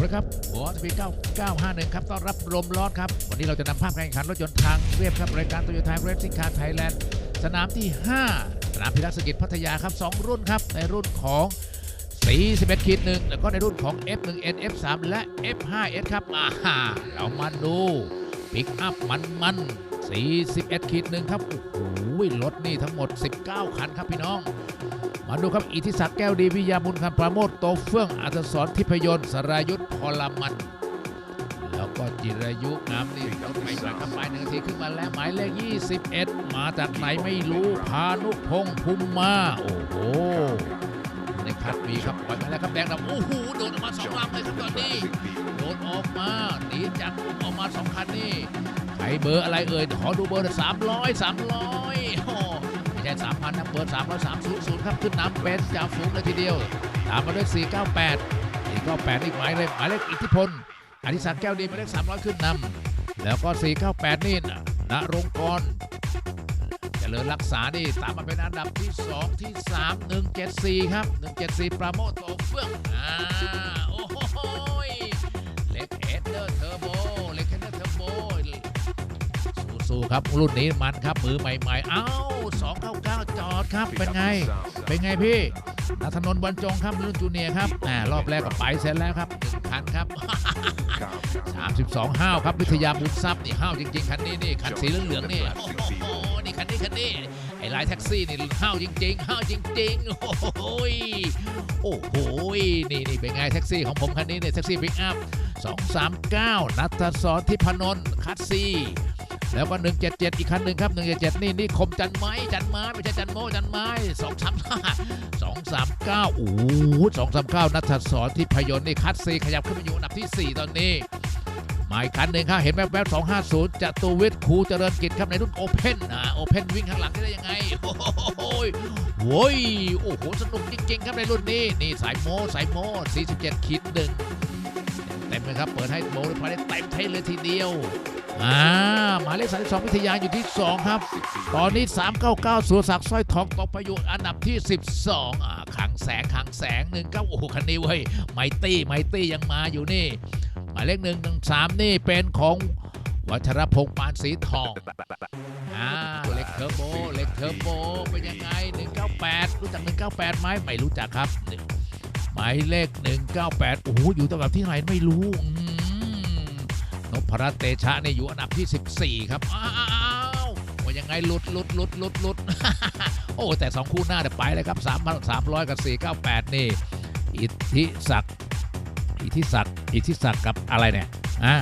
วัสดีครับหัวสปี9951 ครับ ต้อนรับลมร้อนครับ วันนี้เราจะนำภาพการแข่งขันรถยนต์ทางเรียบครับ รายการโตโยต้าเรสซิ่งคาร์ไทยแลนด์สนามที่ 5 สนามพิรักษกิจพัทยาครับ 2 รุ่นครับ ในรุ่นของ 41ขีดหนึ่งแล้วก็ในรุ่นของ F1N F3 และ F5S ครับอ่าเรามาดูปิกอัพมันมัน41ขีดหนึ่งครับ โอ้โหรถนี่ทั้งหมด 19 คันครับพี่น้อง มาดูครับอิทธิศักดิ์แก้วดีวิยาบุญคำปราโมทโตเฟื่องอัศสรทิพยนต์สรายุทธพลมัน แล้วก็จิรายุงามนี่รถใหม่มาครับไปหนึ่งทีขึ้นมาแล้วหมายเลข 21 มาจากไหนไม่รู้พานุพงษ์ภูมิมา โอ้โหในคัดมีครับปล่อยมาแล้วครับแดงดำโอ้โหโดนออกมาสองลำเลยครับตอนนี้โดนออกมาหนีจากออกมาสองคันนี่ใครเบอร์อะไรเอ่ยขอดูเบอร์สามร้อยสามร้อย ไม่ใช่สามพันนะเบอร์สามร้อยสามศูนย์ศูนย์ครับขึ้นนำเป็นจ่าฝูงเลยทีเดียว ตามมาด้วยสี่เก้าแปดสี่เก้าแปดอีกหมายเลยหมายเลขอิทธิพลอธิศักดิ์แก้วดีหมายเลขสามร้อยขึ้นนำแล้วก็สี่เก้าแปดนี่นะณรงค์กรเจริญรักษานี่ตามมาเป็นอันดับที่2ที่3 174ครับ174ปราโมทโตเฟื่องอ่าโอ้โหเล็กเอเดอร์เทอร์โบ สู้ครับรุ่นนี้มันครับมือใหม่ๆ เอ้า299 จอดครับ เป็นไง เป็นไงพี่นัทนนท์บรรจงครับรุ่นจูเนียร์ครับอ่ารอบแรกก็ไปเสร็จแล้วครับคันครับ 32 ห้าวครับวิทยาบุญทรัพย์นี่ห้าวจริงๆ คันนี้นี่คันสีเหลืองๆนี่โอ้โหนี่คันนี้คันนี้ไอ้ลายแท็กซี่นี่ห้าวจริงๆห้าวจริงๆ โอ้โหยโอ้โหยนี่นี่เป็นไงแท็กซี่ของผมคันนี้เนี่ยแท็กซี่พิกอัพ239 นัทศรทิพนนท์คัสซี่ แล้วก็ 177 อีกคันหนึ่งครับ 177 นี่นี่คมจันไม้จันไม้ไม่ใช่จันโมจันไม้235 239โอ้โห239นัทศรทิพยนต์นี่คัสซี่ขยับขึ้นมาอยู่อันดับที่ 4 ตอนนี้มาอีกคันหนึ่งครับเห็นแวบๆ250จตุวิทย์ครูเจริญกิจครับในรุ่นโอเพนอ่าโอเพนวิ่งข้างหลังได้ยังไงโอ้โหยโว้ยโอ้โหสนุกจริงๆครับในรุ่นนี้นี่สายโมสายโม47ขีดหนึ่งเต็มเลยครับเปิดให้โมเลยพอได้เต็มเทเลยทีเดียว อ่าหมายเลข32วิทยาอยู่ที่ 2 ครับ ตอนนี้ 399สุรศักดิ์สร้อยทองตกไปอยู่อันดับที่ 12อ่าขังแสงขังแสงหนึ่งเก้าโอ้โหคันนี้เว้ยไมตี้ไมตี้ยังมาอยู่นี่ หมายเลขหนึ่งหนึ่งสามนี่เป็นของวัชรพงษ์ปานสีทองอ่าเล็กเทอร์โบเล็กเทอร์โบเป็นยังไง 198 รู้จัก 198ไหมไม่รู้จักครับหนึ่งหมายเลข 198 โอ้โหอยู่ตัดับที่ไหนไม่รู้อืมน พรัตเตชะนี่อยู่อันดับที่ 14 ครับ อ้าวว่ายังไงหลุดหลุดหลุดหลุดหลุดโอ้ แต่สองคู่หน้าเดี๋ยวไปเลยครับ3 300 กับ 498 นี่ อิทธิศักดิ์อิทธิศักดิ์อิทธิศักดิ์กับอะไรเนี่ยอะ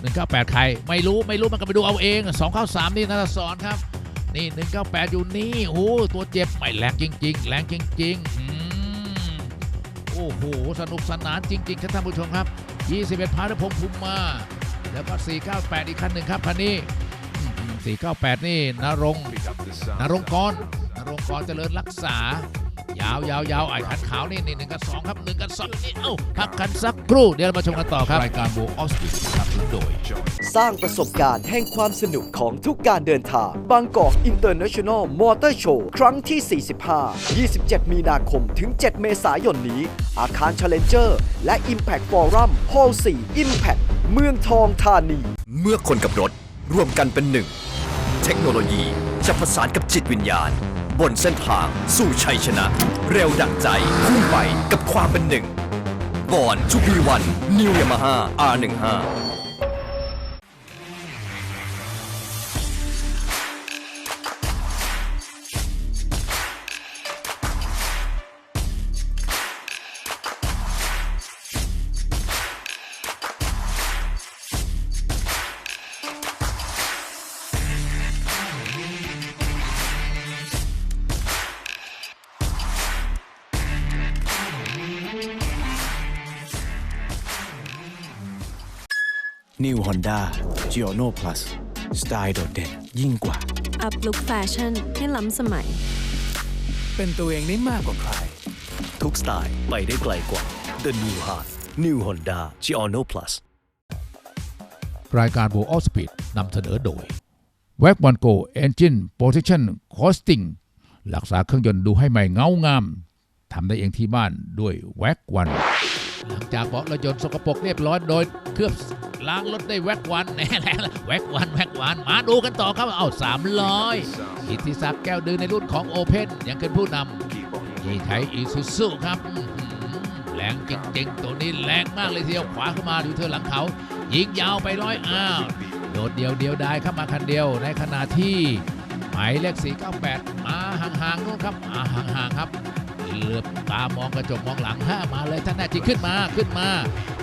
หนึ่งเก้าแปดใคร ไม่รู้ไม่รู้มันก็ไปดูเอาเองสองเข้าสามนี่นัทศรครับ นี่หนึ่งเก้าแปดอยู่นี่โอ้หตัวเจ็บไม่แรงจริง ๆ แรงจริงๆโอ้โห สนุกสนานจริงๆครับท่านผู้ชมครับ 21พานุพงษ์ภูมิมา แล้วก็ 498 อีกคันหนึ่งครับคันนี้ 498 นี่นรงนรงกรนรงกรเจริญรักษา ยาวยาวยาวไอ้ขันขาวนี่นี่หนึ่งกับสองครับหนึ่งกับสองนี่เอ้าพักกันสักครู่เดี๋ยวเรามาชมกันต่อครับ รายการโบออสติสครับโดย สร้างประสบการณ์แห่งความสนุกของทุกการเดินทางบางกอกอินเตอร์เนชั่นแนลมอเตอร์โชว์ครั้งที่ 45 27 มีนาคมถึง 7 เมษายนนี้ อาคาร Challenger และ Impact Forum Hall 4 Impact เมืองทองธานี เมื่อคนกับรถร่วมกันเป็นหนึ่ง เทคโนโลยีจะผสานกับจิตวิญญาณ บนเส้นทาง สู่ชัยชนะ เร็วดั่งใจพุ่งไปกับความเป็นหนึ่งบอนทูบีวันนิวยามาฮ่า R15 New Honda g i o n o Plus สไตล์โดดเด่นยิ่งกว่า อัพลุคแฟชั่นให้ล้ำสมัย เป็นตัวเองได้มากกว่าใคร ทุกสไตล์ไปได้ไกลกว่า The New High New Honda g i o n o Plus รายการโบออสปีดนำเสนอโดย w a g o n Go Engine Position Costing รักษาเครื่องยนต์ดูให้ใหม่เงางามทำได้เองที่บ้านด้วย w a g o n หลังจากเบาะรถยนต์สกปรกเรียบร้อยโดยเคลือบล้างรถได้แว็กวันแน่แล้วแว็กวันแว็กวันมาดูกันต่อครับเอาสามร้อยอิทธิศักดิ์แก้วดือในรุ่นของโอเพนยังเป็นผู้นำที่ใช้อีซูซูครับอื้อหือแรงจริงๆ ตัวนี้แรงมากเลยทีเดียวขวาเข้ามาดูเธอหลังเขา ยิงยาวไปร้อยอ้าวโดดเดียวเดียวได้เข้ามาคันเดียวในขณะที่หมายเลข498 มาห่างๆนู่นครับอ่าห่างๆครับ เหลือบตามองกระจกมองหลังฮะมาเลยท่านแน่จริงขึ้นมาขึ้นมา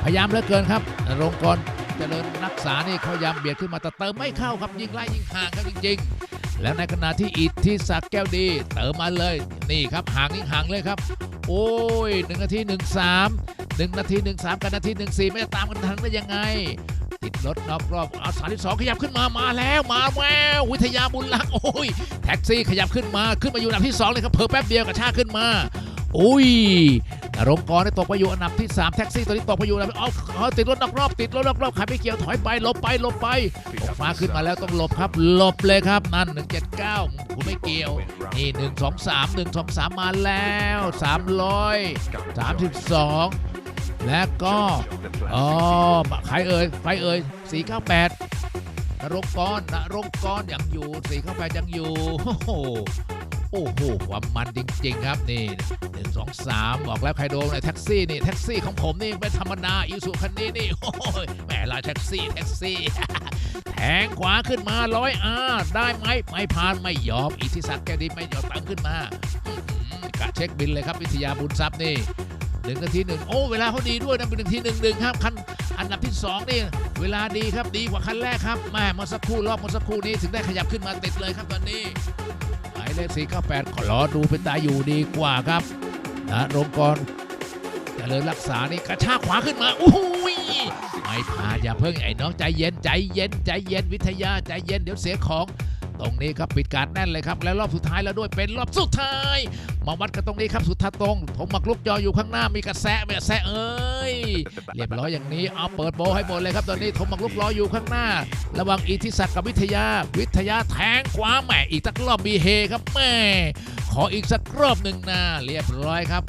พยายามเหลือเกินครับนรงกรเจริญรักษานี่เขายายามเบียดขึ้นมาแต่เติมไม่เข้าครับยิงไล่ยิงห่างครับจริง ๆ แล้วในขณะที่อิทธิศักดิ์แก้วดี เติมมาเลยนี่ครับห่างยิงห่างเลยครับ โอ้ยหนึ่งนาทีหนึ่งสามหนึ่งนาทีหนึ่งสามกับนาทีหนึ่งสี่ไม่จะตามกันทันได้ยังไง ติดรถนอกรอบอาสาที่สองขยับขึ้นมามาแล้วมาแวววิทยาบุญลักษ์โอ้ยแท็กซี่ขยับขึ้นมาขึ้นมาอยู่อันดับที่สองเลยครับเพิ่แป๊บเดียวกระชากขึ้นมาอุ้ยนรงกรได้ตกไปอยู่อันดับที่ 3 แท็กซี่ตัวนี้ตกไปอยู่อันดับเอาเอาติดรถนอกรอบติดรถนอกรอบใครไม่เกี่ยวถอยไปหลบไปหลบไปตกฟ้าขึ้นมาแล้วต้องหลบครับหลบเลยครับนั่น 179 คุณไม่เกี่ยว นี่ 1 2 3 1 2 3 มาแล้ว332 และก็อ๋อใครเอ่ยใครเอ่ย498นรงกรนรงกรยังอยู่498ยังอยู่โอ้โหโอ้โหความมันจริง ๆ ครับนี่หนึ่งสองสามบอกแล้วใครโดนในแท็กซี่นี่แท็กซี่ของผมนี่ไม่ธรรมดาอีสุคันนี้นี่โอ้ยแหมลายแท็กซี่แท็กซี่แทงขวาขึ้นมาร้อยอาได้ไหมไม่ผ่านไม่ยอมอิทธิศักดิ์แกดีไม่ยอมตังขึ้นมากะเช็คบินเลยครับวิทยาบุญทรัพย์นี่ หนึ่งนาทีหนึ่งโอ้เวลาเขาดีด้วยนะเป็นหนึ่งทีหนึ่งหนึ่งครับคันอันดับที่สองนี่เวลาดีครับดีกว่าคันแรกครับแม่เมื่อสักครู่รอบเมื่อสักครู่นี้ถึงได้ขยับขึ้นมาติดเลยครับตอนนี้หมายเลข498ขอรอดูเป็นตาอยู่ดีกว่าครับนะรงกรเจริญรักษานี่กระชากขวาขึ้นมาอุ้ยไม่ผ่านอย่าเพิ่งไอ้น้องใจเย็นใจเย็นใจเย็นวิทยาใจเย็นเดี๋ยวเสียของ ตรงนี้ครับปิดการแน่นเลยครับ และรอบสุดท้ายแล้วด้วยเป็นรอบสุดท้าย มาวัดกันตรงนี้ครับสุดท้ายตรง ผมมักลุกจออยู่ข้างหน้ามีกระแสไหมกระแสเอ้ยเรียบร้อยอย่างนี้เอาเปิดโบให้หมดเลยครับตอนนี้ผมมักลุกรออยู่ข้างหน้า ระวังอิทธิศักดิ์กับวิทยา วิทยาแทงขวาแหมอีกสักรอบมีเฮครับแม่ขออีกสักรอบหนึ่งนะเรียบร้อยครับ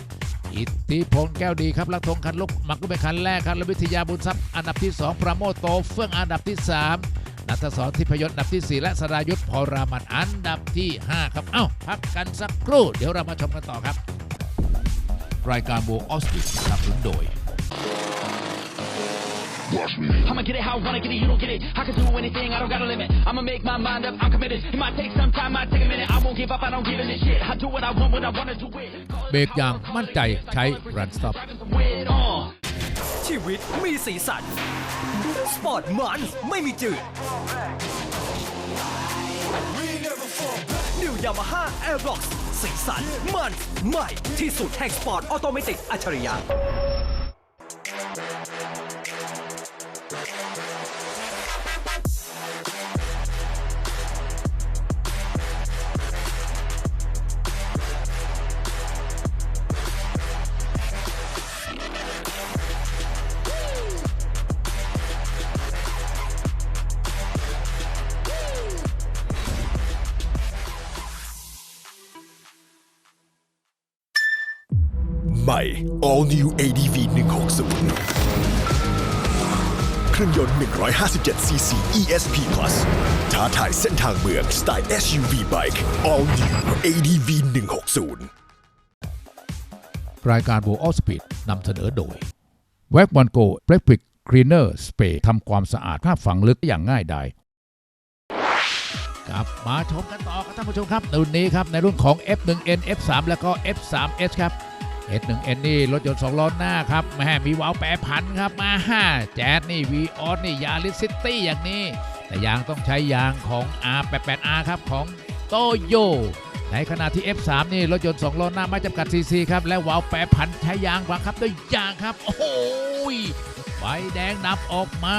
อิทธิพลแก้วดีครับลักธงคันลุกมักลุกเป็นคันแรกครับและวิทยาบุญทรัพย์อันดับที่ 2 ประโมทโตเฟื่องอันดับที่ 3 นัทศรทิพยศอันดับที่ 4 และสรายุทธพรามันอันดับที่ 5 ครับ เอ้า พักกันสักครู่ เดี๋ยวเรามาชมกันต่อครับ รายการโบออสติสสนับสนุนโดย I'ma get it how I wanna get it, you don't get it. I can do anything, I don't got a limit. I'ma make my mind up, I'm committed. It might take some time, might take a minute. I won't give up, I don't give a shit. I do what I want when I wanna do it. เบรกอย่างมั่นใจใช้รัน ชีวิตมีสีสัน สปอร์ตมันไม่มีจืด New Yamaha Aerox สีสันมันใหม่ที่สุดแห่งสปอร์ตออโตเมติกอัจฉริยะ ใหม่ All New ADV 160เครื่องยนต์ 157cc ESP Plus ท้าทายเส้นทางเมืองสไตล์ SUV Bike All New ADV 160รายการโบออสปีดนำเสนอโดยแว็กวันโกเบรก i ิกคลีเนอร์สเปรย์ทำความสะอาดภาพฝังลึกอย่างง่ายดายกลับมาชมกันต่อครับท่านผู้ชมครับในรุ่นนี้ครับในรุ่นของ F1N F3 แล้วก็ F3S ครับ F1N นี่รถยนต์2ล้อหน้าครับแม่มีวาล์วแปรผันครับมาห้าแจ๊ดนี่ v ีออสนี่ยาริสซิตี้อย่างนี้ แต่ยางต้องใช้ยางของ R88R ครับของโตโยในขณะที่ F3 นี่รถยนต์2ล้อหน้าไม่จำกัดซีซีครับ และวาล์วแปรผันใช้ยางบังคับด้วยยางครับ โอ้โหยไฟแดงนับออกมา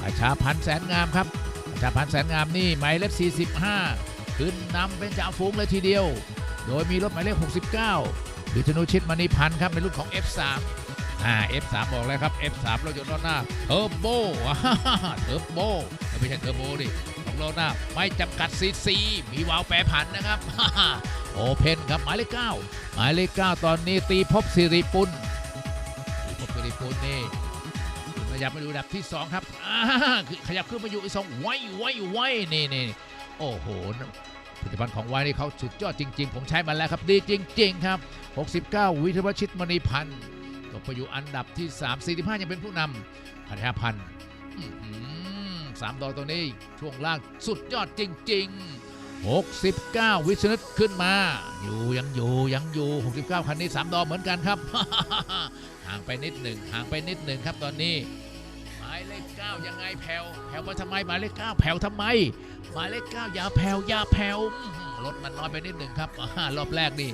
ประชาพันธ์แสนงามครับประชาพันธ์แสนงามนี่หมายเลข45 ขึ้นนำเป็นจ่าฝูงเลยทีเดียว โดยมีรถหมายเลข69 ดิชนุชิตมณีพันธ์ครับในรุ่นของ F3 อ่า F3 บอกแล้วครับ F3 รถยนต์ล้อหน้าเทอร์โบเทอร์โบไม่ใช่เทอร์โบดิของล้อหน้าไม่จำกัดซีซีมีวาล์วแปรผันนะครับโอเพนครับหมายเลข9หมายเลข9ตอนนี้ตีพบสิริปุณตีพบสิติปุณนี่ขยับมาดูดับที่ 2 ครับอ่าขยับขึ้นมาอยู่อีกสองไว้ไว้ไว้นี่นี่โอ้โห ผลิตภัณฑ์ของไว้นี่เขาสุดยอดจริง ๆ ผมใช้มาแล้วครับดีจริง ๆ ครับ 69 วิทยาชิตมณีพันธ์ตกไปอยู่อันดับที่ 3 45 ยังเป็นผู้นำพันธพันธ์สามดอกตัวนี้ช่วงล่างสุดยอดจริง ๆ 69 วิชนุตขึ้นมา อยู่ยังอยู่ยังอยู่ 69 คันนี้ 3 ดอกเหมือนกันครับ ห่างไปนิดหนึ่งห่างไปนิดหนึ่งครับตอนนี้ หมายเลข 9ยังไงแผ่วแผ่วมาทำไมหมายเลข9แผ่วทำไมหมายเลข9อย่าแผ่วอย่าแผ่วรถมันน้อยไปนิดหนึ่งครับอรอบแรกนี่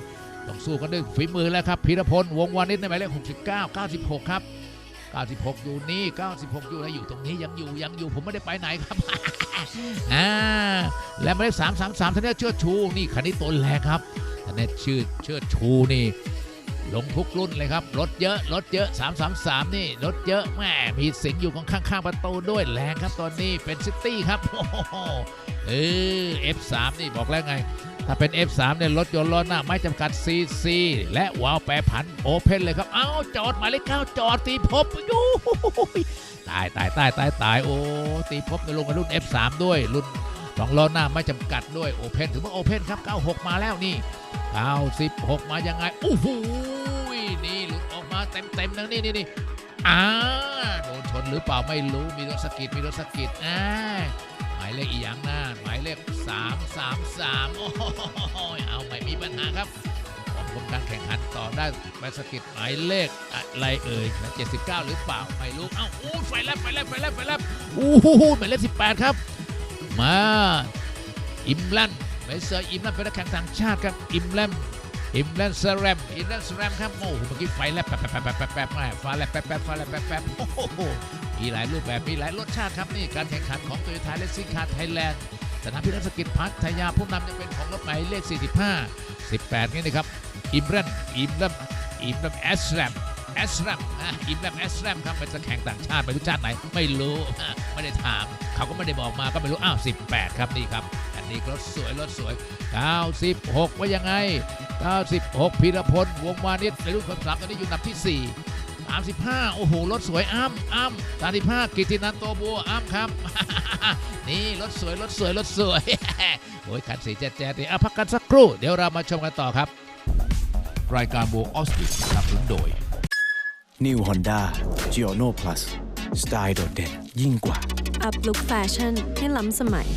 ต้องสู้กันด้วยฝีมือแล้วครับพีรพลวงวานิชในหมายเลข69 96 ครับ 96 อยู่นี่ 96 อยู่นะอยู่ตรงนี้ยังอยู่ยังอยู่ผมไม่ได้ไปไหนครับอ่าและหมายเลข333ท่านเนเชิดชูนี่คันนี้ตัวแรงครับท่านเนชื่อเชิดชูนี่ ลงทุกรุ่นเลยครับรถเยอะรถเยอะ333 นี่รถเยอะแม่มีสิงอยู่ข้างๆประตูด้วยแรงครับตอนนี้เป็นซิตี้ครับโอ้โหเออ F3 นี่บอกแล้วไง ถ้าเป็น F3 เนี่ยรถยนต์ล้อหน้าไม่จำกัด CC และวาล์วแปรผันโอเพนเลยครับ เอ้า จอดหมายเลขเก้าจอดตีพบยูตายตายตายตายตายโอ้ตีพบในลงกับรุ่น F3 ด้วยรุ่นสองล้อหน้าไม่จำกัดด้วยโอเพนถือว่าโอเพนครับ 96 มาแล้วนี่ 96มายังไงโอ้โหนี่หลุดออกมาเต็มเต็มๆนะนี่นี่นี่อ่าโดนชนหรือเปล่าไม่รู้มีรถสะกิดมีรถสะกิดอ่าหมายเลขอีหยังหน้าหมายเลข 333 โอ้โหเอาไม่มีปัญหาครับของผมการแข่งขันต่อได้ไปสะกิดหมายเลขอะไรเอ่ยนะ79 หรือเปล่าไม่รู้เอ้าอู้ไฟแลบไฟแลบไฟแลบไฟแลบอู้หูหมายเลข18 ครับ มาอิมแลน เมเซอร์อิมแลนด์เป็นนักแข่งต่างชาติครับอิมแลนด์อิมแลนด์สแรมอิมแลนด์สแรมครับโอ้โหเมื่อกี้ไฟแลบแป๊บแป๊บแป๊บแป๊บแป๊บแป๊บฟ้าแลบแป๊บแป๊บฟ้าแลบแป๊บแป๊บโอ้โหมีหลายรูปแบบมีหลายรสชาติครับนี่การแข่งขันของโตโยต้าเลสซิ่งคาร์ไทยแลนด์สนามพิธีสกิจพัทยาผู้นำจะเป็นของรถหมายเลข 45 18 นี่นะครับอิมแลนด์อิมแลนด์อิมแลนด์เอสแรมเอสแรมนะอิมแลนด์เอสแรมครับเป็นจะแข่งต่างชาติไปรู้ชาติไหน ไม่รู้ ไม่ได้ถาม เขาก็ไม่ได้บอกมาก็ไม่รู้ อ้าว 18 ครับ นี่ครับ นนี้รถสวยรถสวย 96 ว่ายังไง 96พีรพลวงวานิชในรุ่นคนสามตอนนี้อยู่อันดับที่ 4 35 โอ้โหรถสวยอ้ำอ้ำ35กิตินันโตบัวอ้ำครับ นี่รถสวยรถสวยรถสวยโอ้ยคันสีแจ๊ดแจ๊ดนี่อะพักกันสักครู่ เดี๋ยวเรามาชมกันต่อครับ รายการโบออสติสนับสนุนโดย New Honda g i o n o Plus สไตล์โดดเด่นยิ่งกว่า อัพลุคแฟชั่นให้ล้ำสมัย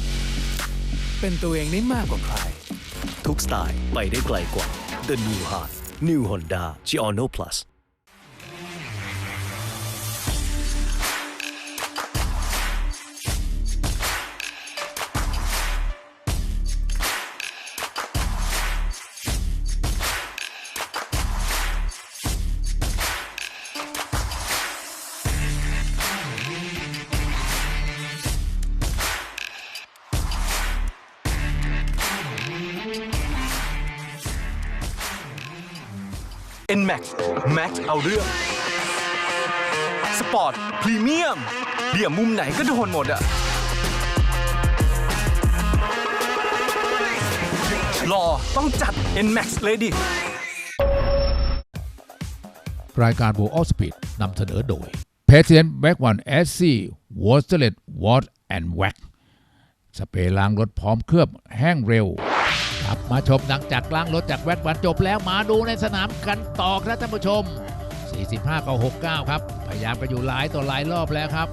เป็นตัวเองได้มากกว่าใคร ทุกสไตล์ไปได้ไกลกว่า The New Heart New Honda g i o n o Plus NMAX Max เอาเรื่อง สปอร์ต พรีเมียมเดี่ยมมุมไหนก็โดนหมดอะรอต้องจัด NMAX เลยดิ รายการ w o r l d Speed นำเสนอโดย Patent Back One SC w a t e r l e t Wash and Wax สเปรย์ล้างรถพร้อมเคลือบแห้งเร็วับมาชมหลังจากล้างรถจากแว็กวันจบแล้วมาดูในสนามกันต่อครับท่านผู้ชม 45กับ69 ครับ พยายามไปอยู่หลายต่อหลายรอบแล้วครับ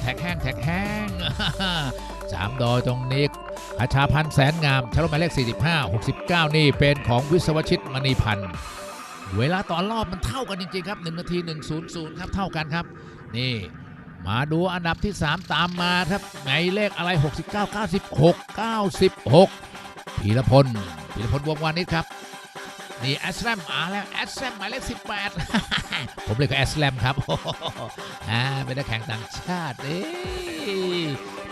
แท็กแห้งแท็กแห้งสามดอยตรงนี้อาชาพันธ์แสนงามชลหมายเลข 45 69 นี่เป็นของวิศวชิตมณีพันธ์ เวลาต่อรอบมันเท่ากันจริง ๆ ครับ 1 นาที 100 ครับ เท่ากันครับ นี่มาดูอันดับที่ 3 ตามมาครับไหนเลขอะไร 69 96 96 พีรพลพีรพลวงวานิชครับ นี่แอสแลมมาแล้วแอสแลมหมายเลข18ผมเรียกแอสแลมครับอ่าเป็นนักแข่งต่างชาติเอ้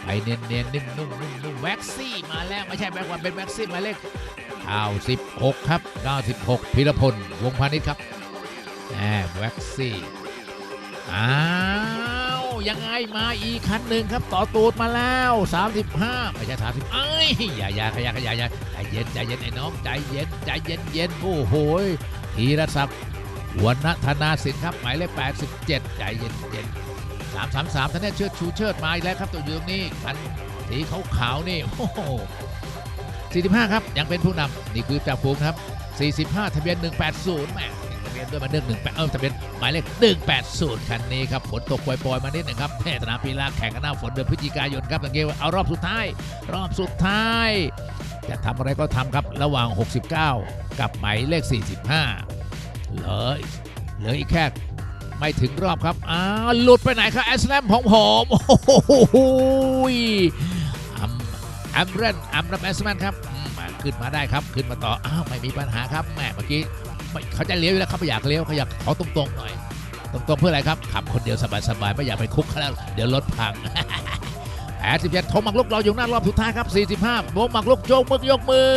ไปเนียนเนียนนิ่มนุ่มนุ่มนุ่มแว็กซี่มาแล้วไม่ใช่แว็กวันเป็นแว็กซี่หมายเลข96 ครับ 96พีรพล วงพาณิชย์ครับแหมแว็กซี่อ้า ยังไงมาอีกคันหนึ่งครับ ต่อตูดมาแล้ว 35 ไม่ใช่ 30 เอ้ยอย่าอย่าขยันขยันอย่าใจเย็นใจเย็นไอ้น้องใจเย็นใจเย็นเย็นโอ้โหยธีรศักดิ์วรรณธนาสินครับหมายเลข87 ใจเย็นๆ333ท่านนี้เชิดชูเชิดมาอีกแล้วครับตัวอยู่ตรงนี้คันสีขาวๆนี่โอ้โห45 ครับยังเป็นผู้นำนี่คือจ่าฝูงครับ 45 ทะเบียน 180แม่ ทะเบียนด้วยมาเนื่อง18เออทะเบียนหมายเลข180คันนี้ครับฝนตกปล่อยๆมานิดหนึ่งครับแม่สนามปีลาแข่งกันหน้าฝนเดือนพฤศจิกายนครับสังเกตเอารอบสุดท้าย รอบสุดท้าย จะทำอะไรก็ทำครับระหว่าง 69 กับหมายเลข 45 เหลือเหลืออีกแค่ไม่ถึงรอบครับ อ้าวหลุดไปไหนครับแอสแลมของผมโอ้โหอัมอัมเรนอัมรับแอสแลมครับมาขึ้นมาได้ครับ ขึ้นมาต่อ อ้าว ไม่มีปัญหาครับแม่เมื่อกี้ เขาจะเลี้ยวอยู่แล้วเขาไม่อยากเลี้ยวเขาอยากเขาตรงๆหน่อย ตรงๆเพื่ออะไรครับขับคนเดียวสบายๆไม่อยากไปคุกเขาแล้วเดี๋ยวรถพังแปดสิบเจ็ดธงหมากลุกเราอยู่หน้ารอบสุดท้ายครับ 45ธงหมากลุกโยกมือยกมือ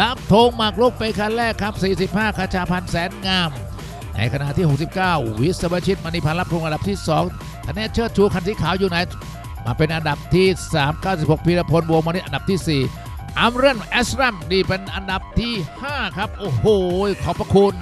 รับธงหมากลุกไปคันแรกครับ 45คาชาพันแสนงาม ในขณะที่ 69 วิศวชิตมณีพันธ์รับธงอันดับที่2คะแนนเชิดชูคันสีขาวอยู่ไหน มาเป็นอันดับที่ 3 96พีรพลวงมานิอันดับที่ 4 อัมเรนแอสรัมนี่เป็นอันดับที่ 5 ครับ โอ้โห ขอบพระคุณ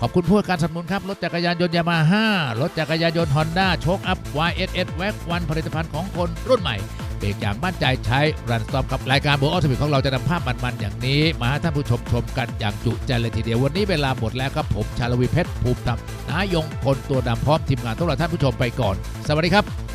ขอบคุณผู้การสนับสนุนครับ รถจักรยานยนต์ยามาฮ่ารถจักรยานยนต์ฮอนด้าโชคอัพ YSS แว็กวันผลิตภัณฑ์ของคนรุ่นใหม่เบรกอย่างมั่นใจใช้รันสตอมกับรายการโบออสมิของเราจะนำภาพมันๆอย่างนี้ มาให้ท่านผู้ชมชมกันอย่างจุใจเลยทีเดียววันนี้เวลาหมดแล้วครับผมชาลวีเพชรภูมิธรรมนายงคนตัวดำพร้อมทีมงานทุกท่านผู้ชมไปก่อน สวัสดีครับ